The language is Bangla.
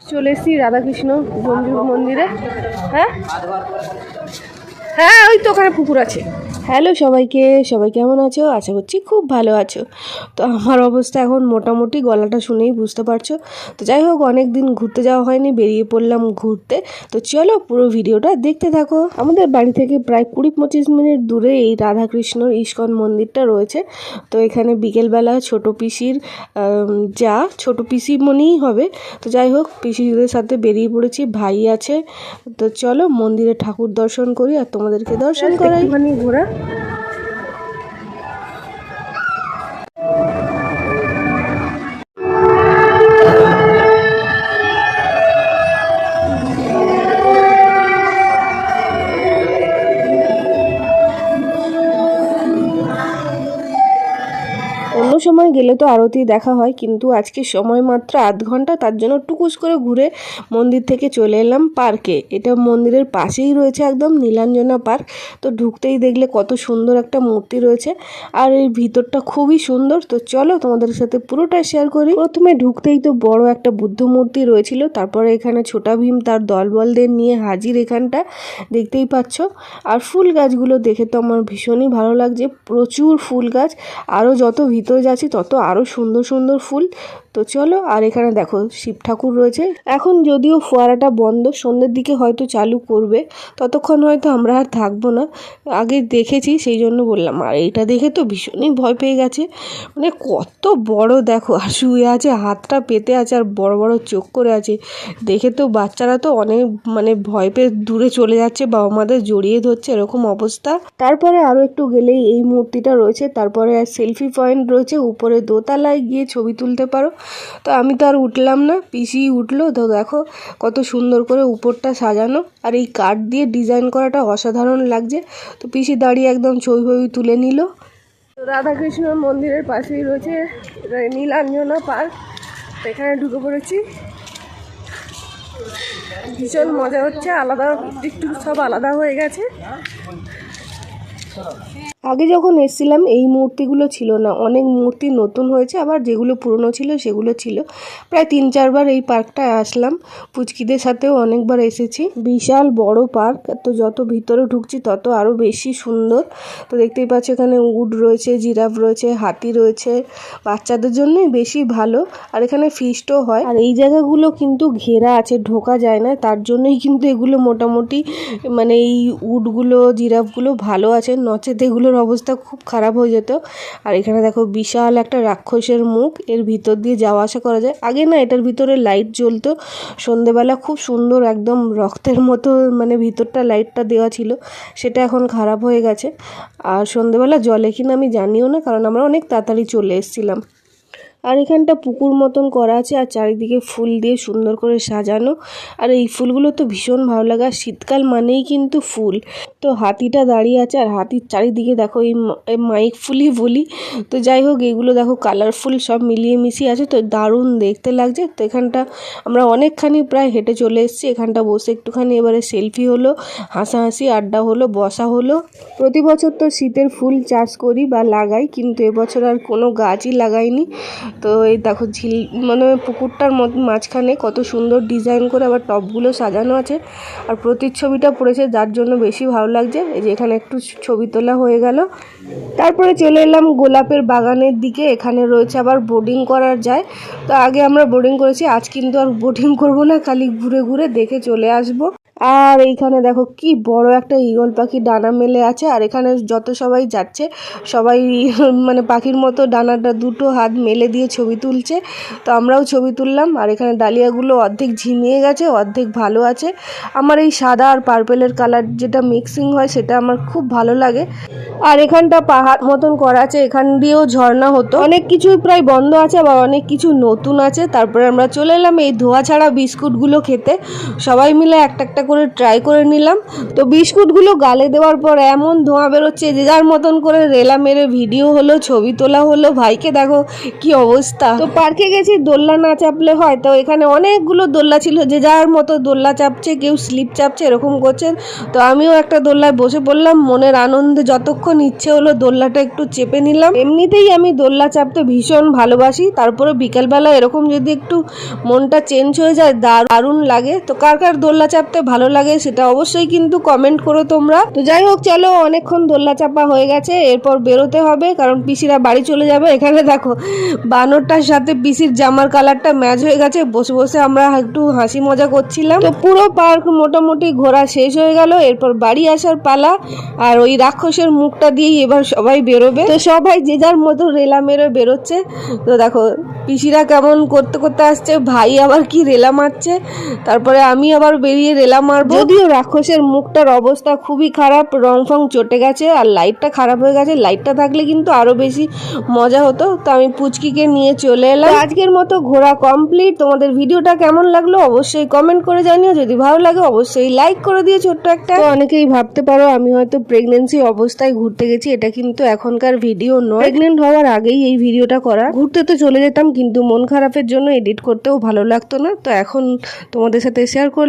চলে এসছি রাধাকৃষ্ণ গঞ্জুর মন্দিরে। হ্যাঁ? হ্যাঁ ওই তো ওখানে পুকুর আছে। হ্যালো সবাইকে, সবাই কেমন আছো? আশা করছি খুব ভালো আছো। তো আমার অবস্থা এখন মোটামুটি গলাটা শুনেই বুঝতে পারছ। তো যাই হোক অনেক দিন ঘুরতে যাওয়া হয়নি, বেরিয়ে পড়লাম ঘুরতে। তো চলো পুরো ভিডিওটা দেখতে থাকো। আমাদের বাড়ি থেকে প্রায় কুড়ি পঁচিশ মিনিট দূরে এই রাধাকৃষ্ণ ইস্কন মন্দিরটা রয়েছে। তো এখানে বিকেলবেলা ছোট পিসির যা ছোট পিসি মনেই হবে। তো যাই হোক, পিসিদের সাথে বেরিয়ে পড়েছি, ভাই আছে। তো চলো মন্দিরে ঠাকুর দর্শন করি আর তোমাদেরকে দর্শন করাই। ঘোরা। Yeah. গেলে তো আরতি দেখা হয়, কিন্তু আজকে সময় মাত্র আধ ঘণ্টা, তার জন্য টুকুস করে ঘুরে মন্দির থেকে চলে এলাম পার্কে। এটা মন্দিরের পাশেই রয়েছে একদম নীলাঞ্জনা পার্ক, তো ঢুকতেই দেখলে কত সুন্দর একটা মূর্তি রয়েছে, আর এই ভিতরটা খুবই সুন্দর। তো চলো তোমাদের সাথে পুরোটা শেয়ার করি। প্রথমে ঢুকতেই তো বড় একটা বুদ্ধ মূর্তি রয়েছিল, তারপরে এখানে ছোটা ভীম তার দলবলদের নিয়ে হাজির এখানটা, দেখতেই পাচ্ছ। আর ফুল গাছগুলো দেখে তো আমার ভীষণই ভালো লাগছে, প্রচুর ফুল গাছ আরও যত ভিতরে যাচ্ছি তত আরও সুন্দর সুন্দর ফুল তো চলো, আর এখানে দেখো শিব ঠাকুর রয়েছে। এখন যদিও ফোয়ারাটা বন্ধ, সন্ধ্যের দিকে হয়তো চালু করবে, ততক্ষণ হয়তো আমরা আর থাকব না। আগে দেখেছি, সেই জন্য বললাম। আর এইটা দেখে তো ভীষণই ভয় পেয়ে গেছে। মানে কত বড় দেখো, আর শুয়ে আছে, হাতটা পেতে আছে, আর বড় বড় চোখ করে আছে। দেখে তো বাচ্চারা তো অনেক মানে ভয় পেয়ে দূরে চলে যাচ্ছে, বাবা মাদের জড়িয়ে ধরছে, এরকম অবস্থা। তারপরে আরও একটু গেলেই এই মূর্তিটা রয়েছে। তারপরে সেলফি পয়েন্ট রয়েছে, উপরে দোতলায় গিয়ে ছবি তুলতে পারো। তো আমি তো আর উঠলাম না, পিসি উঠল, তো দেখো কত সুন্দর করে উপরটা সাজানো। আর এই কাঠ দিয়ে ডিজাইন করাটা অসাধারণ লাগছে। তো পিসি দাঁড়িয়ে একদম ছবি তুলে নিল। রাধাকৃষ্ণ মন্দিরের পাশেই রয়েছে নীলাঞ্জনা পার্ক। এখানে ঢুকে পড়েছি। ভীষণ মজা হচ্ছে, আলাদা একটু সব আলাদা হয়ে গেছে। আগে যখন এসেছিলাম, এই মূর্তিগুলো ছিল না। অনেক মূর্তি নতুন হয়েছে, আবার যেগুলো পুরনো ছিল, সেগুলো ছিল। প্রায় তিন, চারবার এই পার্কটায় আসলাম। পুচকিদের সাথেও অনেকবার এসেছি। বিশাল বড় পার্ক, তো যত ভিতরে ঢুকছি, তত আরও বেশি সুন্দর। তো দেখতেই পাচ্ছ, এখানে উড রয়েছে, জিরাফ রয়েছে, হাতি রয়েছে। বাচ্চাদের জন্যই বেশি ভালো, আর এখানে ফিস্টও হয়। আর এই জায়গাগুলো কিন্তু ঘেরা আছে, ঢোকা যায় না। তার জন্যই কিন্তু এগুলো মোটামুটি মানে এই উডগুলো, জিরাফগুলো ভালো আছে। নচেত এগুলোর অবস্থা, খুব খারাপ হয়ে যেত। আর এখানে দেখো বিশাল একটা রাক্ষসের মুখ, এর ভিতর দিয়ে যাওয়া আসা করা যায়। আগে না এটার ভিতরে লাইট জ্বলতো, সন্ধেবেলা খুব সুন্দর একদম রক্তের মতো মানে ভিতরটা লাইটটা দেওয়া ছিল, সেটা এখন খারাপ হয়ে গেছে। আর সন্ধেবেলা জলে কিনা আমি জানিও না, কারণ আমরা অনেক তাড়াতাড়ি চলে এসেছিলাম। আর এখানটা পুকুর মতন করা আছে, আর চারিদিকে ফুল দিয়ে সুন্দর করে সাজানো। আর এই ফুলগুলো তো ভীষণ ভালো লাগে, আর শীতকাল মানেই কিন্তু ফুল। তো হাতিটা দাঁড়িয়ে আছে, আর হাতির চারিদিকে দেখো, এই মাইক ফুলই বলি। তো যাই হোক, এগুলো দেখো কালারফুল সব মিলিয়ে মিশিয়ে আছে, তো দারুণ দেখতে লাগছে। তো এখানটা আমরা অনেকখানি প্রায় হেঁটে চলে এসেছি, এখানটা বসে একটুখানি এবারে সেলফি হলো, হাসাহাসি, আড্ডা হলো, বসা হলো। প্রতি বছর তো শীতের ফুল চাষ করি বা লাগাই, কিন্তু এবছর আর কোনো গাছই লাগাইনি। তো এই দেখো ঝিল মানে পুকুরটার মাঝখানে কত সুন্দর ডিজাইন করে আবার টবগুলো সাজানো আছে। আর প্রতিচ্ছবিটা পড়েছে, যার জন্য বেশি ভালো লাগছে। এই যে এখানে একটু ছবি তোলা হয়ে গেল। তারপরে চলে এলাম গোলাপের বাগানের দিকে। এখানে রয়েছে আবার বোর্ডিং করার যায়। তো আগে আমরা বোর্ডিং করেছি, আজ কিন্তু আর বোর্ডিং করব না। খালি ঘুরে ঘুরে দেখে চলে আসব। আর এইখানে দেখো কি বড় একটা ঈগল পাখি ডানা মেলে আছে, আর এখানে যত সবাই যাচ্ছে, সবাই মানে পাখির মতো ডানাটা দুটো হাত মেলে দিয়ে ছবি তুলছে। তো আমরাও ছবি তুললাম, আর এখানে ডালিয়াগুলো অর্ধেক ঝিমিয়ে গেছে, অর্ধেক ভালো আছে। আমার এই সাদা আর পার্পেলের কালার যেটা মিক্সিং হয়, সেটা আমার খুব ভালো লাগে। আর এখানটা পাহাড় মতন করা আছে, এখান দিয়েও ঝর্ণা হতো। অনেক কিছুই প্রায় বন্ধ আছে, আবার অনেক কিছু নতুন আছে। তারপরে আমরা চলে এলাম এই ধোয়া ছাড়া বিস্কুটগুলো খেতে। সবাই মিলে একটা একটা করে ট্রাই করে নিলাম। তো বিস্কুটগুলো গালে দেওয়ার পর এমন ধোঁয়া বেরোচ্ছে যে যার মতন করে রেলা মেরে ভিডিও হলো, ছবি তোলা হলো। ভাইকে দেখো কি অবস্থা। তো পার্কে গেছি দোল্লা না চাপলে হয়। তো এখানে অনেকগুলো দোল্লা ছিল যে যার মতো দোল্লা চাপছে, কেউ স্লিপ চাপছে, এরকম করছেন। তো আমিও একটা দোল্লায় বসে পড়লাম, মনের আনন্দে যতক্ষণ ইচ্ছে হলো দোল্লাটা একটু চেপে নিলাম। এমনিতেই আমি দোল্লা চাপতে ভীষণ ভালোবাসি। তারপরে বিকালবেলা এরকম যদি একটু মনটা চেঞ্জ হয়ে যায়, দারুণ লাগে। তো কার কার দোল্লা চাপতে ভালো লাগে সেটা অবশ্যই কিন্তু কমেন্ট করো তোমরা। তো যাই হোক, চলো অনেকক্ষণ দোল্লা চাপা হয়ে গেছে, এরপর বেরোতে হবে, কারণ পিসিরা বাড়ি চলে যাবে। এখানে দেখো, বানরটার সাথে পিসির জামার কালারটা ম্যাচ হয়ে গেছে, বসে বসে আমরা একটু হাসি মজা করছিলাম। তো পুরো পার্ক মোটামুটি ঘোরা শেষ হয়ে গেল, এরপর বাড়ি আসার পালা, আর ওই রাক্ষসের মুখটা দিয়েই এবার সবাই বেরোবে। তো সবাই যে যার মতো রেলা মেরে বেরোচ্ছে। তো দেখো, পিসিরা কেমন করতে করতে আসছে, ভাই আবার কি রেলা মারছে, তারপরে আমি আবার বেরিয়ে রেলা মারবো? যদিও রাক্ষসের মুখটার অবস্থা খুবই খারাপ রং ফং চটে গেছে আর লাইটটা খারাপ হয়ে গেছে। লাইটটা থাকলে কিন্তু আরও বেশি মজা হতো। তো আমি পুচকিকে নিয়ে চলে এলাম। আজকের মতো ঘোরা কমপ্লিট তোমাদের ভিডিওটা কেমন লাগল অবশ্যই কমেন্ট করে জানিও। যদি ভালো লাগে অবশ্যই লাইক করে দিও ছোট্ট একটা। অনেকেই ভাবতে পারো আমি হয়তো প্রেগনেন্সি অবস্থায় ঘুরতে গেছি। এটা কিন্তু এখনকার ভিডিও নয়। প্রেগনেন্ট হওয়ার আগেই এই ভিডিওটা করা। ঘুরতে তো চলে যেতাম কিন্তু মন খারাপের জন্য এডিট করতেও ভালো লাগতো না। তো এখন তোমাদের সাথে শেয়ার করলাম।